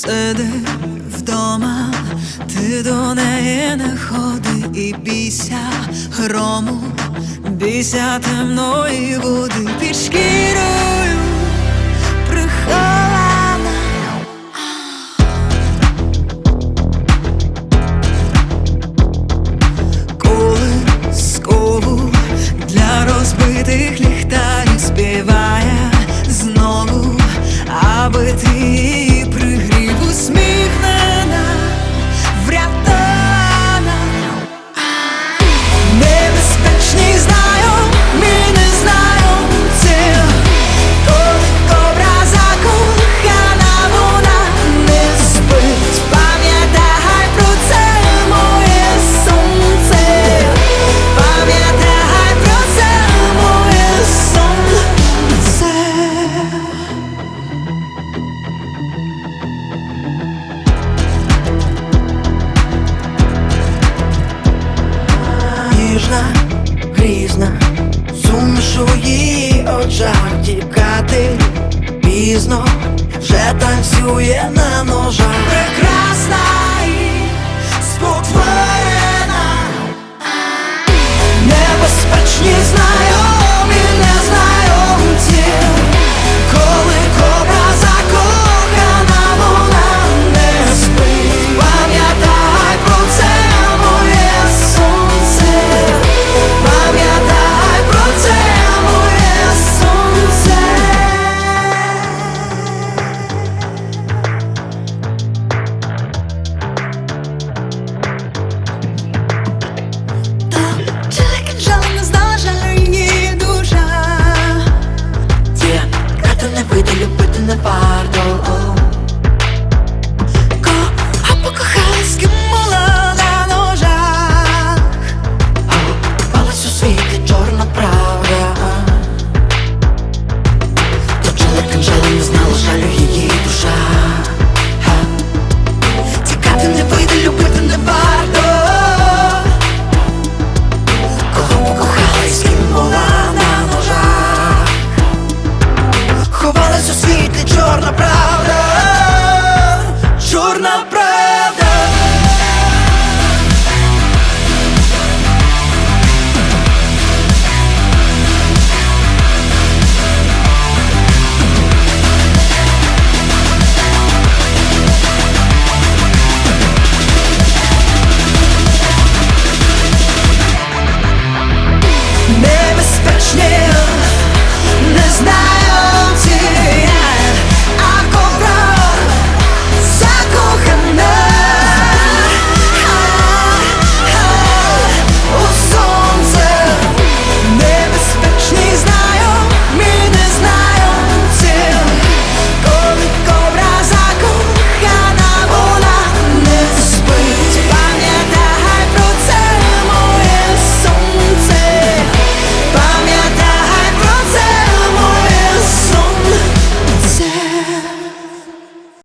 Сиди вдома, ти до неї не ходи і бійся грому, бійся темної води. Під шкірою ніжна, грізна, суміш у її очах тікати пізно вже танцює на ножах.